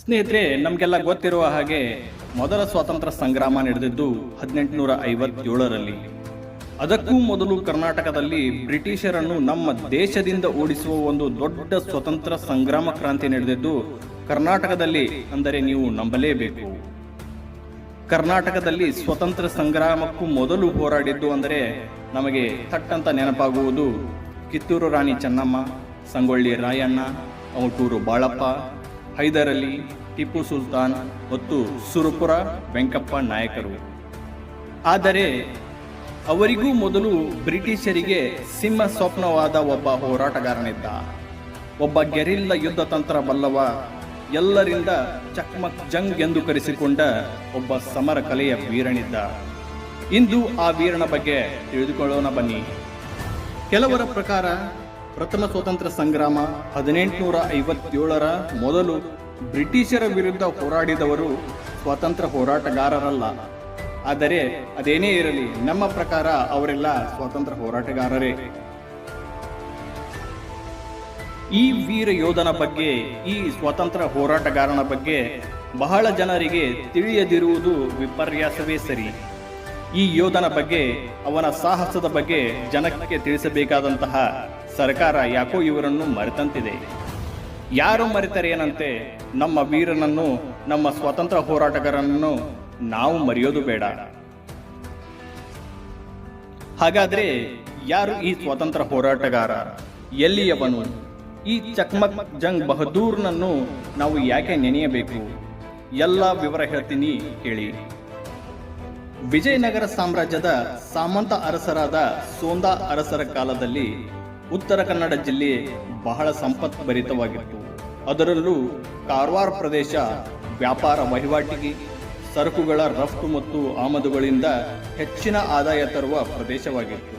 ಸ್ನೇಹಿತರೆ, ನಮಗೆಲ್ಲ ಗೊತ್ತಿರುವ ಹಾಗೆ ಮೊದಲ ಸ್ವಾತಂತ್ರ್ಯ ಸಂಗ್ರಾಮ ನಡೆದಿದ್ದು ಹದಿನೆಂಟುನೂರ ಐವತ್ತೇಳರಲ್ಲಿ. ಅದಕ್ಕೂ ಮೊದಲು ಕರ್ನಾಟಕದಲ್ಲಿ ಬ್ರಿಟಿಷರನ್ನು ನಮ್ಮ ದೇಶದಿಂದ ಓಡಿಸುವ ಒಂದು ದೊಡ್ಡ ಸ್ವತಂತ್ರ ಸಂಗ್ರಾಮ ಕ್ರಾಂತಿ ನಡೆದಿದ್ದು ಕರ್ನಾಟಕದಲ್ಲಿ ಅಂದರೆ ನೀವು ನಂಬಲೇಬೇಕು. ಕರ್ನಾಟಕದಲ್ಲಿ ಸ್ವತಂತ್ರ ಸಂಗ್ರಾಮಕ್ಕೂ ಮೊದಲು ಹೋರಾಡಿದ್ದು ಅಂದರೆ ನಮಗೆ ತಟ್ಟಂತ ನೆನಪಾಗುವುದು ಕಿತ್ತೂರು ರಾಣಿ ಚೆನ್ನಮ್ಮ, ಸಂಗೊಳ್ಳಿ ರಾಯಣ್ಣ, ಔಟೂರು ಬಾಳಪ್ಪ ಹೈದರಲಿ ಟಿಪ್ಪು ಸುಲ್ತಾನ್ ಮತ್ತು ಸುರಪುರ ವೆಂಕಪ್ಪ ನಾಯಕರು. ಆದರೆ ಅವರಿಗೂ ಮೊದಲು ಬ್ರಿಟಿಷರಿಗೆ ಸಿಂಹ ಸ್ವಪ್ನವಾದ ಒಬ್ಬ ಹೋರಾಟಗಾರನಿದ್ದ. ಒಬ್ಬ ಗೆರಿಲ್ಲ ಯುದ್ಧ ತಂತ್ರ ಬಲ್ಲವ ಎಲ್ಲರಿಂದ ಚಕ್ಮಕ್ ಜಂಗ್ ಎಂದು ಕರೆಸಿಕೊಂಡ ಒಬ್ಬ ಸಮರ ಕಲೆಯ ವೀರನಿದ್ದ. ಇಂದು ಆ ವೀರನ ಬಗ್ಗೆ ತಿಳಿದುಕೊಳ್ಳೋಣ ಬನ್ನಿ. ಕೆಲವರ ಪ್ರಕಾರ ಪ್ರಥಮ ಸ್ವಾತಂತ್ರ್ಯ ಸಂಗ್ರಾಮ ಹದಿನೆಂಟುನೂರ ಐವತ್ತೇಳರ ಮೊದಲು ಬ್ರಿಟಿಷರ ವಿರುದ್ಧ ಹೋರಾಡಿದವರು ಸ್ವಾತಂತ್ರ್ಯ ಹೋರಾಟಗಾರರಲ್ಲ. ಆದರೆ ಅದೇನೇ ಇರಲಿ, ನಮ್ಮ ಪ್ರಕಾರ ಅವರೆಲ್ಲ ಸ್ವಾತಂತ್ರ್ಯ ಹೋರಾಟಗಾರರೇ. ಈ ವೀರ ಯೋಧನ ಬಗ್ಗೆ, ಈ ಸ್ವಾತಂತ್ರ್ಯ ಹೋರಾಟಗಾರನ ಬಗ್ಗೆ ಬಹಳ ಜನರಿಗೆ ತಿಳಿಯದಿರುವುದು ವಿಪರ್ಯಾಸವೇ ಸರಿ. ಈ ಯೋಧನ ಬಗ್ಗೆ, ಅವನ ಸಾಹಸದ ಬಗ್ಗೆ ಜನಕ್ಕೆ ತಿಳಿಸಬೇಕಾದಂತಹ ಸರ್ಕಾರ ಯಾಕೋ ಇವರನ್ನು ಮರೆತಂತಿದೆ? ಯಾರು ಮರೆತರೆ ಏನಂತೆ? ನಮ್ಮ ವೀರನನ್ನು, ನಮ್ಮ ಸ್ವಾತಂತ್ರ್ಯ ಹೋರಾಟಗಾರನನ್ನು ನಾವು ಮರೆಯೋದು ಬೇಡ. ಹಾಗಾದ್ರೆ ಯಾರು ಈ ಸ್ವಾತಂತ್ರ್ಯ ಹೋರಾಟಗಾರ? ಎಲ್ಲಿಯವನು? ಈ ಚಕ್ಮಕ್ ಜಂಗ್ ಬಹದ್ದೂರ್ನನ್ನು ನಾವು ಯಾಕೆ ನೆನೆಯಬೇಕು? ಎಲ್ಲ ವಿವರ ಹೇಳ್ತೀನಿ ಕೇಳಿ ವಿಜಯನಗರ ಸಾಮ್ರಾಜ್ಯದ ಸಾಮಂತ ಅರಸರಾದ ಸೋಂದಾ ಅರಸರ ಕಾಲದಲ್ಲಿ ಉತ್ತರ ಕನ್ನಡ ಜಿಲ್ಲೆ ಬಹಳ ಸಂಪತ್ಭರಿತವಾಗಿತ್ತು. ಅದರಲ್ಲೂ ಕಾರವಾರ ಪ್ರದೇಶ ವ್ಯಾಪಾರ ವಹಿವಾಟಿಗೆ, ಸರಕುಗಳ ರಫ್ತು ಮತ್ತು ಆಮದುಗಳಿಂದ ಹೆಚ್ಚಿನ ಆದಾಯ ತರುವ ಪ್ರದೇಶವಾಗಿತ್ತು.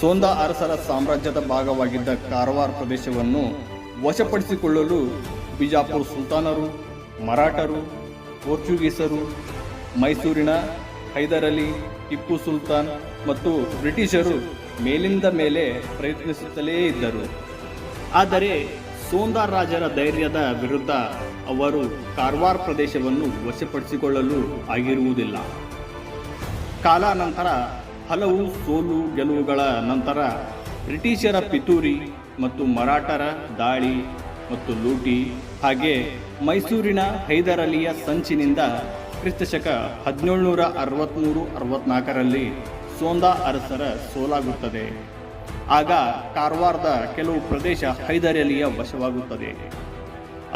ಸೋಂದ ಅರಸರ ಸಾಮ್ರಾಜ್ಯದ ಭಾಗವಾಗಿದ್ದ ಕಾರವಾರ ಪ್ರದೇಶವನ್ನು ವಶಪಡಿಸಿಕೊಳ್ಳಲು ಬಿಜಾಪುರ ಸುಲ್ತಾನರು, ಮರಾಠರು, ಪೋರ್ಚುಗೀಸರು, ಮೈಸೂರಿನ ಹೈದರಲಿ ಟಿಪ್ಪು ಸುಲ್ತಾನ್ ಮತ್ತು ಬ್ರಿಟಿಷರು ಮೇಲಿಂದ ಮೇಲೆ ಪ್ರಯತ್ನಿಸುತ್ತಲೇ ಇದ್ದರು. ಆದರೆ ಸೋಂದಾರ್ ರಾಜರ ಧೈರ್ಯದ ವಿರುದ್ಧ ಅವರು ಕಾರವಾರ ಪ್ರದೇಶವನ್ನು ವಶಪಡಿಸಿಕೊಳ್ಳಲು ಆಗಿರುವುದಿಲ್ಲ. ಕಾಲಾನಂತರ ಹಲವು ಸೋಲು ಗೆಲುವುಗಳ ನಂತರ ಬ್ರಿಟಿಷರ ಪಿತೂರಿ ಮತ್ತು ಮರಾಠರ ದಾಳಿ ಮತ್ತು ಲೂಟಿ ಹಾಗೆ ಮೈಸೂರಿನ ಹೈದರಲಿಯ ಸಂಚಿನಿಂದ ಕ್ರಿಸ್ತಶಕ ಹದಿನೇಳುನೂರ ಅರವತ್ತ್ಮೂರು ಅರವತ್ನಾಲ್ಕರಲ್ಲಿ ಸೋಂದಾ ಅರಸರ ಸೋಲಾಗುತ್ತದೆ. ಆಗ ಕಾರವಾರದ ಕೆಲವು ಪ್ರದೇಶ ಹೈದರಲಿಯ ವಶವಾಗುತ್ತದೆ.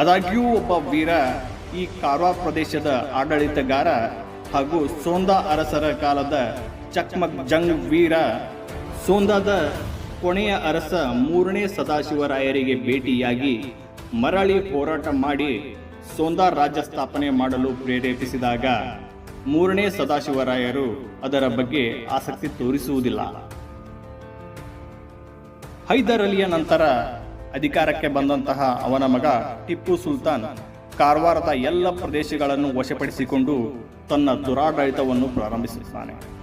ಆದಾಗ್ಯೂ ಒಬ್ಬ ವೀರ ಈ ಕಾರವಾರ ಪ್ರದೇಶದ ಆಡಳಿತಗಾರ ಹಾಗೂ ಸೋಂದಾ ಅರಸರ ಕಾಲದ ಚಕ್ಮಕ್ ಜಂಗ್ ವೀರ, ಸೋಂದಾದ ಕೊನೆಯ ಅರಸ ಮೂರನೇ ಸದಾಶಿವರಾಯರಿಗೆ ಭೇಟಿಯಾಗಿ ಮರಳಿ ಹೋರಾಟ ಮಾಡಿ ಸೋಂದಾ ರಾಜ್ಯ ಸ್ಥಾಪನೆ ಮಾಡಲು ಪ್ರೇರೇಪಿಸಿದಾಗ ಮೂರನೇ ಸದಾಶಿವರಾಯರು ಅದರ ಬಗ್ಗೆ ಆಸಕ್ತಿ ತೋರಿಸುವುದಿಲ್ಲ. ಹೈದರ್ ಅಲಿಯ ನಂತರ ಅಧಿಕಾರಕ್ಕೆ ಬಂದಂತಹ ಅವನ ಮಗ ಟಿಪ್ಪು ಸುಲ್ತಾನ್ ಕಾರವಾರದ ಎಲ್ಲ ಪ್ರದೇಶಗಳನ್ನು ವಶಪಡಿಸಿಕೊಂಡು ತನ್ನ ದುರಾಡಳಿತವನ್ನು ಪ್ರಾರಂಭಿಸುತ್ತಾನೆ.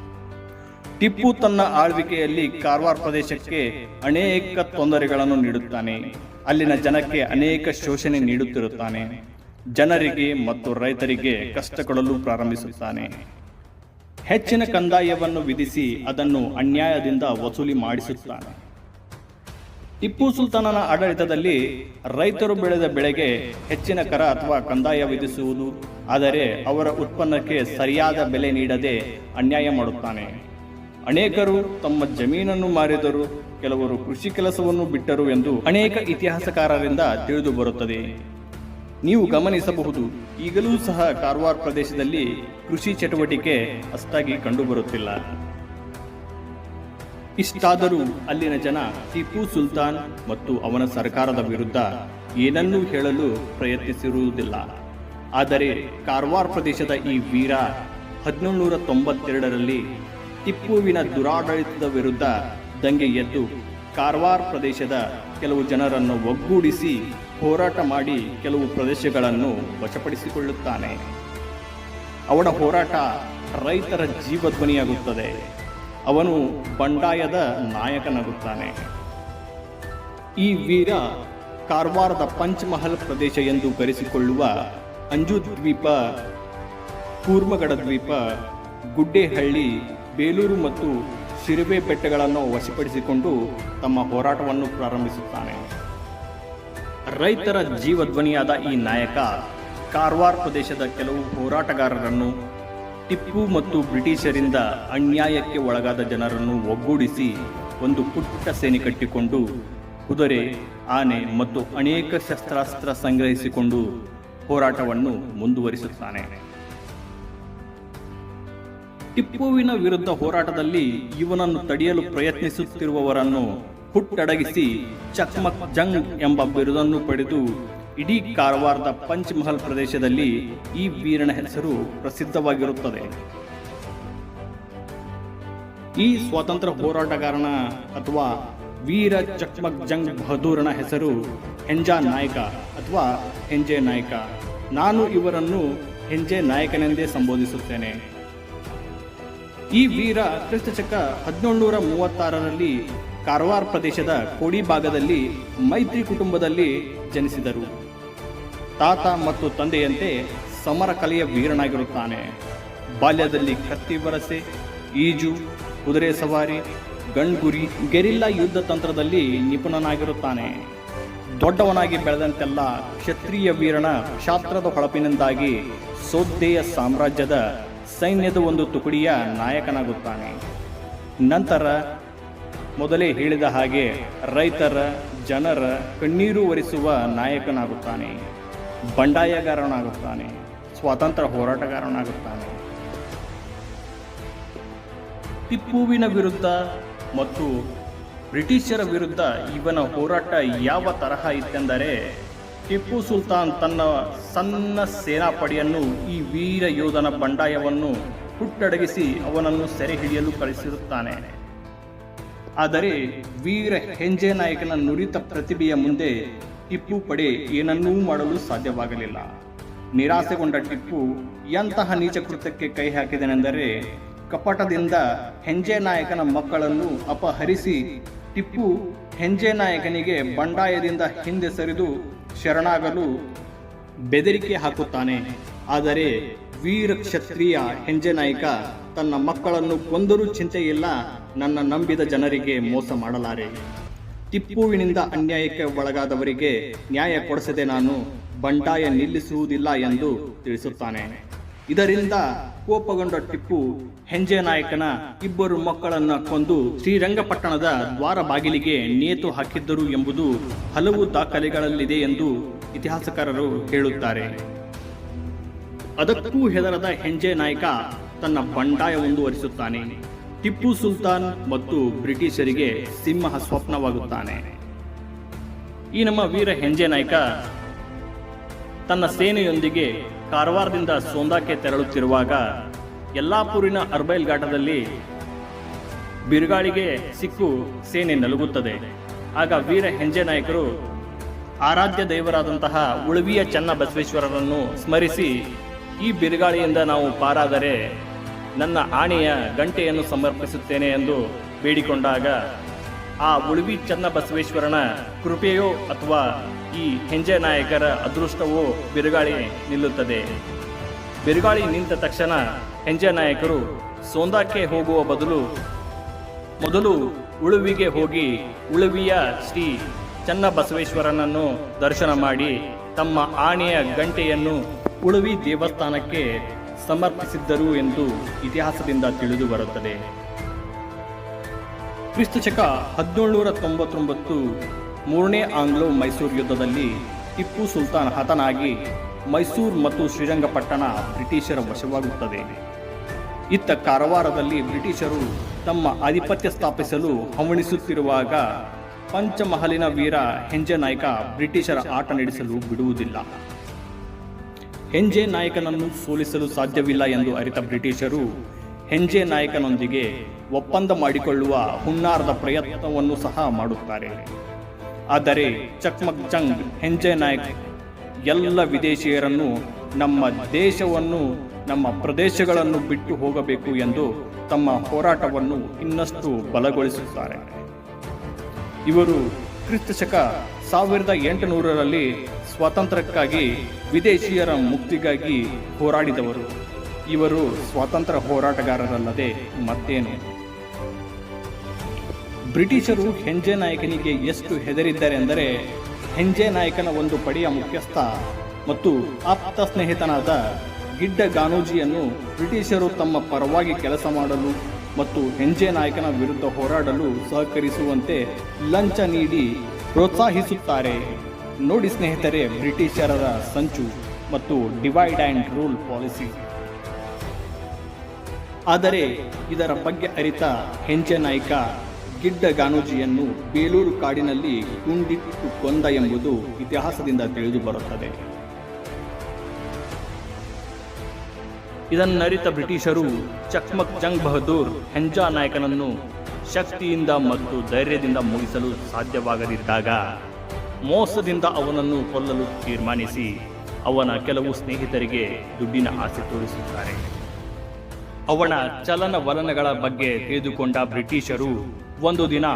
ಟಿಪ್ಪು ತನ್ನ ಆಳ್ವಿಕೆಯಲ್ಲಿ ಕಾರವಾರ ಪ್ರದೇಶಕ್ಕೆ ಅನೇಕ ತೊಂದರೆಗಳನ್ನು ನೀಡುತ್ತಾನೆ. ಅಲ್ಲಿನ ಜನಕ್ಕೆ ಅನೇಕ ಶೋಷಣೆ ನೀಡುತ್ತಿರುತ್ತಾನೆ. ಜನರಿಗೆ ಮತ್ತು ರೈತರಿಗೆ ಕಷ್ಟ ಕೊಡಲು ಪ್ರಾರಂಭಿಸುತ್ತಾನೆ. ಹೆಚ್ಚಿನ ಕಂದಾಯವನ್ನು ವಿಧಿಸಿ ಅದನ್ನು ಅನ್ಯಾಯದಿಂದ ವಸೂಲಿ ಮಾಡಿಸುತ್ತಾನೆ. ಟಿಪ್ಪು ಸುಲ್ತಾನನ ಆಡಳಿತದಲ್ಲಿ ರೈತರು ಬೆಳೆದ ಬೆಳೆಗೆ ಹೆಚ್ಚಿನ ಕರ ಅಥವಾ ಕಂದಾಯ ವಿಧಿಸುವುದು, ಆದರೆ ಅವರ ಉತ್ಪನ್ನಕ್ಕೆ ಸರಿಯಾದ ಬೆಲೆ ನೀಡದೆ ಅನ್ಯಾಯ ಮಾಡುತ್ತಾನೆ. ಅನೇಕರು ತಮ್ಮ ಜಮೀನನ್ನು ಮಾರಿದರು ಕೆಲವರು ಕೃಷಿ ಕೆಲಸವನ್ನು ಬಿಟ್ಟರು ಎಂದು ಅನೇಕ ಇತಿಹಾಸಕಾರರಿಂದ ತಿಳಿದು ಬರುತ್ತದೆ ನೀವು ಗಮನಿಸಬಹುದು, ಈಗಲೂ ಸಹ ಕಾರವಾರ ಪ್ರದೇಶದಲ್ಲಿ ಕೃಷಿ ಚಟುವಟಿಕೆ ಅಷ್ಟಾಗಿ ಕಂಡುಬರುತ್ತಿಲ್ಲ. ಇಷ್ಟಾದರೂ ಅಲ್ಲಿನ ಜನ ಟಿಪ್ಪು ಸುಲ್ತಾನ್ ಮತ್ತು ಅವನ ಸರ್ಕಾರದ ವಿರುದ್ಧ ಏನನ್ನೂ ಹೇಳಲು ಪ್ರಯತ್ನಿಸಿರುವುದಿಲ್ಲ. ಆದರೆ ಕಾರವಾರ ಪ್ರದೇಶದ ಈ ವೀರ ಹದಿನೇಳುನೂರ ತೊಂಬತ್ತೆರಡರಲ್ಲಿ ಟಿಪ್ಪುವಿನ ದುರಾಡಳಿತದ ವಿರುದ್ಧ ದಂಗೆ ಎದ್ದು ಕಾರವಾರ ಪ್ರದೇಶದ ಕೆಲವು ಜನರನ್ನು ಒಗ್ಗೂಡಿಸಿ ಹೋರಾಟ ಮಾಡಿ ಕೆಲವು ಪ್ರದೇಶಗಳನ್ನು ವಶಪಡಿಸಿಕೊಳ್ಳುತ್ತಾನೆ. ಅವನ ಹೋರಾಟ ರೈತರ ಜೀವಧ್ವನಿಯಾಗುತ್ತದೆ. ಅವನು ಬಂಡಾಯದ ನಾಯಕನಾಗುತ್ತಾನೆ. ಈ ವೀರ ಕಾರವಾರದ ಪಂಚಮಹಲ್ ಪ್ರದೇಶ ಎಂದು ಕರೆಸಿಕೊಳ್ಳುವ ಅಂಜು ದ್ವೀಪ ಕೂರ್ಮಗಡ ದ್ವೀಪ, ಗುಡ್ಡೆಹಳ್ಳಿ, ಬೇಲೂರು ಮತ್ತು ಶಿರುವೆ ಬೆಟ್ಟಗಳನ್ನು ವಶಪಡಿಸಿಕೊಂಡು ತಮ್ಮ ಹೋರಾಟವನ್ನು ಪ್ರಾರಂಭಿಸುತ್ತಾನೆ. ರೈತರ ಜೀವಧ್ವನಿಯಾದ ಈ ನಾಯಕ ಕಾರವಾರ ಪ್ರದೇಶದ ಕೆಲವು ಹೋರಾಟಗಾರರನ್ನು, ಟಿಪ್ಪು ಮತ್ತು ಬ್ರಿಟಿಷರಿಂದ ಅನ್ಯಾಯಕ್ಕೆ ಒಳಗಾದ ಜನರನ್ನು ಒಗ್ಗೂಡಿಸಿ ಒಂದು ಪುಟ್ಟ ಸೇನೆ ಕಟ್ಟಿಕೊಂಡು, ಕುದುರೆ, ಆನೆ ಮತ್ತು ಅನೇಕ ಶಸ್ತ್ರಾಸ್ತ್ರ ಸಂಗ್ರಹಿಸಿಕೊಂಡು ಹೋರಾಟವನ್ನು ಮುಂದುವರಿಸುತ್ತಾನೆ. ಟಿಪ್ಪುವಿನ ವಿರುದ್ಧ ಹೋರಾಟದಲ್ಲಿ ಇವನನ್ನು ತಡೆಯಲು ಪ್ರಯತ್ನಿಸುತ್ತಿರುವವರನ್ನು ಹುಟ್ಟಡಗಿಸಿ ಚಕ್ಮಕ್ ಜಂಗ್ ಎಂಬ ಬಿರುದನ್ನು ಪಡೆದು ಇಡೀ ಕಾರವಾರದ ಪಂಚಮಹಲ್ ಪ್ರದೇಶದಲ್ಲಿ ಈ ವೀರನ ಹೆಸರು ಪ್ರಸಿದ್ಧವಾಗಿರುತ್ತದೆ. ಈ ಸ್ವಾತಂತ್ರ್ಯ ಹೋರಾಟಗಾರನ ಅಥವಾ ವೀರ ಚಕ್ಮಕ್ ಜಂಗ್ ಬಹದ್ದೂರನ ಹೆಸರು ಹೆಂಜಾ ನಾಯಕ ಅಥವಾ ಹೆಂಜೆ ನಾಯಕ. ನಾನು ಇವರನ್ನು ಹೆಂಜೆ ನಾಯಕನೆಂದೇ ಸಂಬೋಧಿಸುತ್ತೇನೆ. ಈ ವೀರ ಕ್ರಿಸ್ತಶಕ ಹದಿನೇಳುನೂರ ಮೂವತ್ತಾರರಲ್ಲಿ ಕಾರವಾರ ಪ್ರದೇಶದ ಕೋಡಿ ಭಾಗದಲ್ಲಿ ಮೈತ್ರಿ ಕುಟುಂಬದಲ್ಲಿ ಜನಿಸಿದರು. ತಾತ ಮತ್ತು ತಂದೆಯಂತೆ ಸಮರ ಕಲೆಯ ವೀರನಾಗಿರುತ್ತಾನೆ. ಬಾಲ್ಯದಲ್ಲಿ ಕತ್ತಿ ಬರಸೆ ಈಜು, ಕುದುರೆ ಸವಾರಿ, ಗಣ್ಗುರಿ, ಗೆರಿಲ್ಲಾ ಯುದ್ಧ ತಂತ್ರದಲ್ಲಿ ನಿಪುಣನಾಗಿರುತ್ತಾನೆ. ದೊಡ್ಡವನಾಗಿ ಬೆಳೆದಂತೆಲ್ಲ ಕ್ಷತ್ರಿಯ ವೀರನ ಶಾಸ್ತ್ರದ ಹೊಳಪಿನಿಂದಾಗಿ ಸೋದ್ದೆಯ ಸಾಮ್ರಾಜ್ಯದ ಸೈನ್ಯದ ಒಂದು ತುಕಡಿಯ ನಾಯಕನಾಗುತ್ತಾನೆ. ನಂತರ ಮೊದಲೇ ಹೇಳಿದ ಹಾಗೆ ರೈತರ, ಜನರ ಕಣ್ಣೀರು ಒರೆಸುವ ನಾಯಕನಾಗುತ್ತಾನೆ. ಬಂಡಾಯಗಾರನಾಗುತ್ತಾನೆ. ಸ್ವಾತಂತ್ರ್ಯ ಹೋರಾಟಗಾರನಾಗುತ್ತಾನೆ. ಟಿಪ್ಪುವಿನ ವಿರುದ್ಧ ಮತ್ತು ಬ್ರಿಟಿಷರ ವಿರುದ್ಧ ಇವನ ಹೋರಾಟ ಯಾವ ತರಹ ಇತ್ತೆಂದರೆ ಟಿಪ್ಪು ಸುಲ್ತಾನ್ ತನ್ನ ಸಣ್ಣ ಸೇನಾಪಡೆಯನ್ನು ಈ ವೀರ ಯೋಧನ ಬಂಡಾಯವನ್ನು ಹುಟ್ಟಡಗಿಸಿ ಅವನನ್ನು ಸೆರೆ ಹಿಡಿಯಲು ಕಳಿಸಿರುತ್ತಾನೆ ಆದರೆ ವೀರ ಹೆಂಜೆ ನಾಯಕನ ನುರಿತ ಪ್ರತಿಭೆಯ ಮುಂದೆ ಟಿಪ್ಪು ಪಡೆ ಏನನ್ನೂ ಮಾಡಲು ಸಾಧ್ಯವಾಗಲಿಲ್ಲ. ನಿರಾಸೆಗೊಂಡ ಟಿಪ್ಪು ಎಂತಹ ನೀಚ ಕೃತ್ಯಕ್ಕೆ ಕೈ ಹಾಕಿದನೆಂದರೆ ಕಪಟದಿಂದ ಹೆಂಜೆ ನಾಯಕನ ಮಕ್ಕಳನ್ನು ಅಪಹರಿಸಿ ಟಿಪ್ಪು ಹೆಂಜೆ ನಾಯಕನಿಗೆ ಬಂಡಾಯದಿಂದ ಹಿಂದೆ ಸರಿದು ಶರಣಾಗಲು ಬೆದರಿಕೆ ಹಾಕುತ್ತಾನೆ. ಆದರೆ ವೀರ ಕ್ಷತ್ರಿಯ ಹೆಂಜೆ ನಾಯಕ ತನ್ನ ಮಕ್ಕಳನ್ನು ಕೊಂದರೂ ಚಿಂತೆಯಿಲ್ಲ, ನನ್ನ ನಂಬಿದ ಜನರಿಗೆ ಮೋಸ ಮಾಡಲಾರೆ. ಟಿಪ್ಪುವಿನಿಂದ ಅನ್ಯಾಯಕ್ಕೆ ಒಳಗಾದವರಿಗೆ ನ್ಯಾಯ ಕೊಡಿಸದೆ ನಾನು ಬಂಡಾಯ ನಿಲ್ಲಿಸುವುದಿಲ್ಲ ಎಂದು ತಿಳಿಸುತ್ತಾನೆ. ಇದರಿಂದ ಕೋಪಗೊಂಡ ಟಿಪ್ಪು, ಹೆಂಜೆ ನಾಯಕನ ಇಬ್ಬರು ಮಕ್ಕಳನ್ನ ಕೊಂದು ಶ್ರೀರಂಗಪಟ್ಟಣದ ದ್ವಾರ ಬಾಗಿಲಿಗೆ ನೇತು ಹಾಕಿದ್ದರು ಎಂಬುದು ಹಲವು ದಾಖಲೆಗಳಲ್ಲಿದೆ ಎಂದು ಇತಿಹಾಸಕಾರರು ಹೇಳುತ್ತಾರೆ. ಅದಕ್ಕೂ ಹೆದರದ ಹೆಂಜೆ ನಾಯಕ ತನ್ನ ಬಂಡಾಯ ಮುಂದುವರಿಸುತ್ತಾನೆ ಟಿಪ್ಪು ಸುಲ್ತಾನ್ ಮತ್ತು ಬ್ರಿಟಿಷರಿಗೆ ಸಿಂಹ ಸ್ವಪ್ನವಾಗುತ್ತಾನೆ. ಈ ನಮ್ಮ ವೀರ ಹೆಂಜೆ ನಾಯಕ ತನ್ನ ಸೇನೆಯೊಂದಿಗೆ ಕಾರವಾರದಿಂದ ಸೋಂದಾಕ್ಕೆ ತೆರಳುತ್ತಿರುವಾಗ ಯಲ್ಲಾಪುರಿನ ಅರ್ಬೈಲ್ ಘಾಟದಲ್ಲಿ ಬಿರುಗಾಳಿಗೆ ಸಿಕ್ಕು ಸೇನೆ ನಲುಗುತ್ತದೆ. ಆಗ ವೀರ ಹೆಂಜೆ ನಾಯಕರು ಆರಾಧ್ಯ ದೈವರಾದಂತಹ ಉಳುವಿಯ ಚನ್ನ ಬಸವೇಶ್ವರರನ್ನು ಸ್ಮರಿಸಿ, ಈ ಬಿರುಗಾಳಿಯಿಂದ ನಾವು ಪಾರಾದರೆ ನನ್ನ ಆಣೆಯ ಗಂಟೆಯನ್ನು ಸಮರ್ಪಿಸುತ್ತೇನೆ ಎಂದು ಬೇಡಿಕೊಂಡಾಗ ಆ ಉಳುವಿ ಚನ್ನ ಬಸವೇಶ್ವರನ ಕೃಪೆಯೋ ಅಥವಾ ಈ ಹೆಂಜೆ ನಾಯಕರ ಅದೃಷ್ಟವೋ ಬಿರುಗಾಳಿ ನಿಲ್ಲುತ್ತದೆ. ಬಿರುಗಾಳಿ ನಿಂತ ತಕ್ಷಣ ಹೆಂಜೆ ನಾಯಕರು ಸೋಂದಾಕ್ಕೆ ಹೋಗುವ ಬದಲು ಮೊದಲು ಉಳುವಿಗೆ ಹೋಗಿ ಉಳುವಿಯ ಶ್ರೀ ಚನ್ನಬಸವೇಶ್ವರನನ್ನು ದರ್ಶನ ಮಾಡಿ ತಮ್ಮ ಆಣೆಯ ಗಂಟೆಯನ್ನು ಉಳುವಿ ದೇವಸ್ಥಾನಕ್ಕೆ ಸಮರ್ಪಿಸಿದ್ದರು ಎಂದು ಇತಿಹಾಸದಿಂದ ತಿಳಿದು ಬರುತ್ತದೆ. ಕ್ರಿಸ್ತಶಕ ಹದಿನೇಳುನೂರ ತೊಂಬತ್ತೊಂಬತ್ತು ಮೂರನೇ ಆಂಗ್ಲೋ ಮೈಸೂರು ಯುದ್ಧದಲ್ಲಿ ಟಿಪ್ಪು ಸುಲ್ತಾನ್ ಹತನಾಗಿ ಮೈಸೂರು ಮತ್ತು ಶ್ರೀರಂಗಪಟ್ಟಣ ಬ್ರಿಟಿಷರ ವಶವಾಗುತ್ತದೆ. ಇತ್ತ ಕಾರವಾರದಲ್ಲಿ ಬ್ರಿಟಿಷರು ತಮ್ಮ ಆಧಿಪತ್ಯ ಸ್ಥಾಪಿಸಲು ಹವಣಿಸುತ್ತಿರುವಾಗ ಪಂಚಮಹಲಿನ ವೀರ ಹೆಂಜೆ ನಾಯಕ ಬ್ರಿಟಿಷರ ಆಟ ನಡೆಸಲು ಬಿಡುವುದಿಲ್ಲ. ಹೆಂಜೆ ನಾಯಕನನ್ನು ಸೋಲಿಸಲು ಸಾಧ್ಯವಿಲ್ಲ ಎಂದು ಅರಿತ ಬ್ರಿಟಿಷರು ಹೆಂಜೆ ನಾಯಕನೊಂದಿಗೆ ಒಪ್ಪಂದ ಮಾಡಿಕೊಳ್ಳುವ ಹುನ್ನಾರದ ಪ್ರಯತ್ನವನ್ನು ಸಹ ಮಾಡುತ್ತಾರೆ. ಆದರೆ ಚಕ್ಮಕ್ ಚಂಗ್ ಹೆಂಜೆ ನಾಯಕ್, ಎಲ್ಲ ವಿದೇಶಿಯರನ್ನು ನಮ್ಮ ದೇಶವನ್ನು, ನಮ್ಮ ಪ್ರದೇಶಗಳನ್ನು ಬಿಟ್ಟು ಹೋಗಬೇಕು ಎಂದು ತಮ್ಮ ಹೋರಾಟವನ್ನು ಇನ್ನಷ್ಟು ಬಲಗೊಳಿಸುತ್ತಾರೆ. ಇವರು ಕ್ರಿಸ್ತಶಕ ಸಾವಿರದ ಎಂಟುನೂರರಲ್ಲಿ ಸ್ವಾತಂತ್ರ್ಯಕ್ಕಾಗಿ ವಿದೇಶಿಯರ ಮುಕ್ತಿಗಾಗಿ ಹೋರಾಡಿದವರು. ಇವರು ಸ್ವಾತಂತ್ರ್ಯ ಹೋರಾಟಗಾರರಲ್ಲದೆ ಮತ್ತೇನು? ಬ್ರಿಟಿಷರು ಹೆಂಜೆ ನಾಯಕನಿಗೆ ಎಷ್ಟು ಹೆದರಿದ್ದಾರೆ ಎಂದರೆ ಹೆಂಜೆ ನಾಯಕನ ಒಂದು ಪಡೆಯ ಮುಖ್ಯಸ್ಥ ಮತ್ತು ಆಪ್ತ ಸ್ನೇಹಿತನಾದ ಗಿಡ್ಡ ಗಾನೋಜಿಯನ್ನು ಬ್ರಿಟಿಷರು ತಮ್ಮ ಪರವಾಗಿ ಕೆಲಸ ಮಾಡಲು ಮತ್ತು ಹೆಂಜೆ ನಾಯಕನ ವಿರುದ್ಧ ಹೋರಾಡಲು ಸಹಕರಿಸುವಂತೆ ಲಂಚ ನೀಡಿ ಪ್ರೋತ್ಸಾಹಿಸುತ್ತಾರೆ. ನೋಡಿ ಸ್ನೇಹಿತರೆ ಬ್ರಿಟಿಷರರ ಸಂಚು ಮತ್ತು ಡಿವೈಡ್ ಆ್ಯಂಡ್ ರೂಲ್ ಪಾಲಿಸಿ. ಆದರೆ ಇದರ ಬಗ್ಗೆ ಅರಿತ ಹೆಂಜೆ ನಾಯಕ ಗಿಡ್ಡ ಗಾನೋಜಿಯನ್ನು ಬೇಲೂರು ಕಾಡಿನಲ್ಲಿ ಗುಂಡಿಟ್ಟು ಕೊಂದ ಎಂಬುದು ಇತಿಹಾಸದಿಂದ ತಿಳಿದು ಬರುತ್ತದೆ. ಇದನ್ನರಿತ ಬ್ರಿಟಿಷರು ಚಕ್ಮಕ್ ಜಂಗ್ ಬಹದ್ದೂರ್ ಹೆಂಜಾ ನಾಯಕನನ್ನು ಶಕ್ತಿಯಿಂದ ಮತ್ತು ಧೈರ್ಯದಿಂದ ಮುಗಿಸಲು ಸಾಧ್ಯವಾಗದಿದ್ದಾಗ ಮೋಸದಿಂದ ಅವನನ್ನು ಕೊಲ್ಲಲು ತೀರ್ಮಾನಿಸಿ ಅವನ ಕೆಲವು ಸ್ನೇಹಿತರಿಗೆ ದುಡ್ಡಿನ ಆಸೆ ತೋರಿಸುತ್ತಾರೆ. ಅವನ ಚಲನವಲನಗಳ ಬಗ್ಗೆ ತಿಳಿದುಕೊಂಡ ಬ್ರಿಟಿಷರು ಒಂದು ದಿನ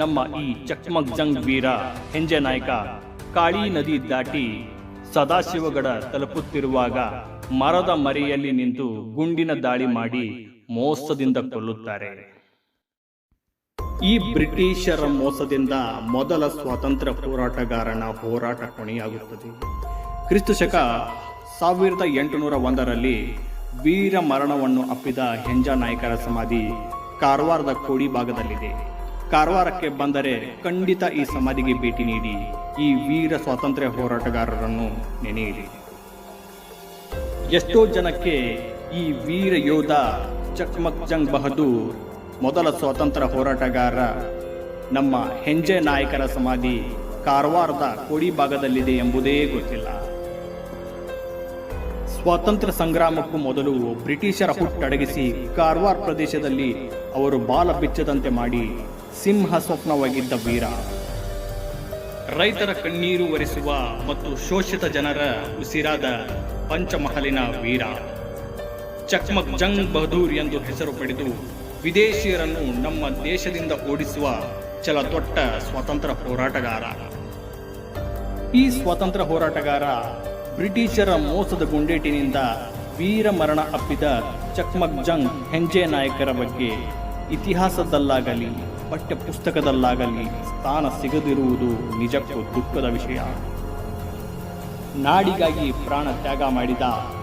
ನಮ್ಮ ಈ ಚಕ್ಮಕ್ ಜಂಗ್ ವೀರ, ಹೆಂಜೆ ನಾಯಕ, ಕಾಳಿ ನದಿ ದಾಟಿ ಸದಾಶಿವಗಡ ತಲುಪುತ್ತಿರುವಾಗ ಮರದ ಮರೆಯಲ್ಲಿ ನಿಂತು ಗುಂಡಿನ ದಾಳಿ ಮಾಡಿ ಮೋಸದಿಂದ ಕೊಲ್ಲುತ್ತಾರೆ. ಈ ಬ್ರಿಟಿಷರ ಮೋಸದಿಂದ ಮೊದಲ ಸ್ವಾತಂತ್ರ್ಯ ಹೋರಾಟಗಾರನ ಹೋರಾಟ ಕೊನೆಯಾಗುತ್ತದೆ. ಕ್ರಿಸ್ತ ಶಕ ಸಾವಿರದ ಎಂಟುನೂರ ಒಂದರಲ್ಲಿ ವೀರ ಮರಣವನ್ನು ಅಪ್ಪಿದ ಹೆಂಜ ನಾಯಕರ ಸಮಾಧಿ ಕಾರವಾರದ ಕೋಡಿ ಭಾಗದಲ್ಲಿದೆ. ಕಾರವಾರಕ್ಕೆ ಬಂದರೆ ಖಂಡಿತ ಈ ಸಮಾಧಿಗೆ ಭೇಟಿ ನೀಡಿ, ಈ ವೀರ ಸ್ವಾತಂತ್ರ್ಯ ಹೋರಾಟಗಾರರನ್ನು ನೆನೆಯಿರಿ. ಎಷ್ಟೋ ಜನಕ್ಕೆ ಈ ವೀರ ಯೋಧ ಚಕ್ಮಕ್ ಜಂಗ್ ಬಹದ್ದೂರ್, ಮೊದಲ ಸ್ವಾತಂತ್ರ್ಯ ಹೋರಾಟಗಾರ, ನಮ್ಮ ಹೆಂಜೆ ನಾಯಕರ ಸಮಾಧಿ ಕಾರವಾರದ ಕೋಡಿ ಭಾಗದಲ್ಲಿದೆ ಎಂಬುದೇ ಗೊತ್ತಿಲ್ಲ. ಸ್ವಾತಂತ್ರ್ಯ ಸಂಗ್ರಾಮಕ್ಕೂ ಮೊದಲು ಬ್ರಿಟಿಷರ ಹುಟ್ಟಡಗಿಸಿ ಕಾರವಾರ ಪ್ರದೇಶದಲ್ಲಿ ಅವರು ಬಾಲ ಬಿಚ್ಚದಂತೆ ಮಾಡಿ ಸಿಂಹ ಸ್ವಪ್ನವಾಗಿದ್ದ ವೀರ. ರೈತರ ಕಣ್ಣೀರು ಒರೆಸುವ ಮತ್ತು ಶೋಷಿತ ಜನರ ಉಸಿರಾದ ಪಂಚಮಹಲಿನ ವೀರ. ಚಕ್ಮಕ್ ಜಂಗ್ ಬಹದ್ದೂರ್ ಎಂದು ಹೆಸರು ಪಡೆದು ವಿದೇಶಿಯರನ್ನು ನಮ್ಮ ದೇಶದಿಂದ ಓಡಿಸುವ ಚಲ ದೊಡ್ಡ ಸ್ವಾತಂತ್ರ್ಯ ಹೋರಾಟಗಾರ. ಈ ಸ್ವಾತಂತ್ರ್ಯ ಹೋರಾಟಗಾರ ಬ್ರಿಟಿಷರ ಮೋಸದ ಗುಂಡೇಟಿನಿಂದ ವೀರ ಮರಣ ಅಪ್ಪಿದ ಚಕ್ಮಕ್ ಜಂಗ್ ಹೆಂಜೆ ನಾಯಕರ ಬಗ್ಗೆ ಇತಿಹಾಸದಲ್ಲಾಗಲಿ, ಪಠ್ಯಪುಸ್ತಕದಲ್ಲಾಗಲಿ ಸ್ಥಾನ ಸಿಗದಿರುವುದು ನಿಜಕ್ಕೂ ದುಃಖದ ವಿಷಯ. ನಾಡಿಗಾಗಿ ಪ್ರಾಣ ತ್ಯಾಗ ಮಾಡಿದ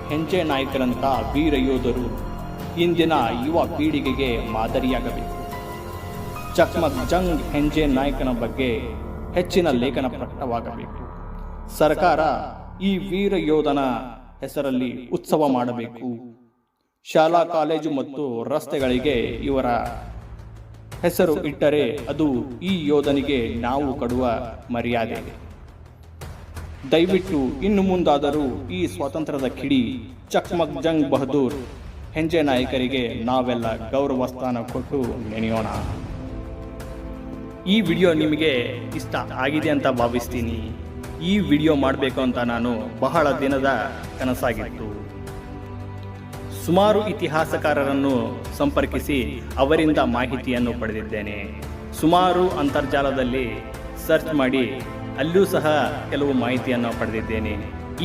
ಹೆಂಚೆ ನಾಯಕರಂಥ ವೀರ ಯೋಧರು ಇಂದಿನ ಯುವ ಪೀಳಿಗೆಗೆ ಮಾದರಿಯಾಗಬೇಕು. ಚಕ್ಮಕ್ ಜಂಗ್ ಹೆಂಜೆ ನಾಯಕನ ಬಗ್ಗೆ ಹೆಚ್ಚಿನ ಲೇಖನ ಪ್ರಕಟವಾಗಬೇಕು. ಸರ್ಕಾರ ಈ ವೀರ ಯೋಧನ ಹೆಸರಲ್ಲಿ ಉತ್ಸವ ಮಾಡಬೇಕು. ಶಾಲಾ, ಕಾಲೇಜು ಮತ್ತು ರಸ್ತೆಗಳಿಗೆ ಇವರ ಹೆಸರು ಇಟ್ಟರೆ ಅದು ಈ ಯೋಧನಿಗೆ ನಾವು ಕೊಡುವ ಮರ್ಯಾದೆ. ದಯವಿಟ್ಟು ಇನ್ನು ಮುಂದಾದರೂ ಈ ಸ್ವಾತಂತ್ರ್ಯದ ಕಿಡಿ ಚಕ್ಮಕ್ ಜಂಗ್ ಬಹದ್ದೂರ್ ಹೆಂಜೆ ನಾಯಕರಿಗೆ ನಾವೆಲ್ಲ ಗೌರವ ಸ್ಥಾನ ಕೊಟ್ಟು ನೆನೆಯೋಣ. ಈ ವಿಡಿಯೋ ನಿಮಗೆ ಇಷ್ಟ ಆಗಿದೆ ಅಂತ ಭಾವಿಸ್ತೀನಿ. ಈ ವಿಡಿಯೋ ಮಾಡಬೇಕು ಅಂತ ನಾನು ಬಹಳ ದಿನದ ಕನಸಾಗಿತ್ತು. ಸುಮಾರು ಇತಿಹಾಸಕಾರರನ್ನು ಸಂಪರ್ಕಿಸಿ ಅವರಿಂದ ಮಾಹಿತಿಯನ್ನು ಪಡೆದಿದ್ದೇನೆ. ಸುಮಾರು ಅಂತರ್ಜಾಲದಲ್ಲಿ ಸರ್ಚ್ ಮಾಡಿ ಅಲ್ಲೂ ಸಹ ಕೆಲವು ಮಾಹಿತಿಯನ್ನು ಪಡೆದಿದ್ದೇನೆ.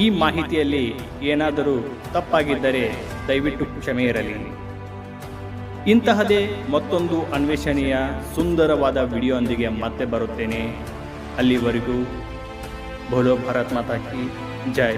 ಈ ಮಾಹಿತಿಯಲ್ಲಿ ಏನಾದರೂ ತಪ್ಪಾಗಿದ್ದರೆ ದಯವಿಟ್ಟು ಕ್ಷಮೆ ಇರಲಿ. ಇಂತಹದೇ ಮತ್ತೊಂದು ಅನ್ವೇಷಣೆಯ ಸುಂದರವಾದ ವಿಡಿಯೋಂದಿಗೆ ಮತ್ತೆ ಬರುತ್ತೇನೆ. ಅಲ್ಲಿವರೆಗೂ ಬೋಲೋ ಭಾರತ್ ಮಾತಾ ಕಿ ಜೈ.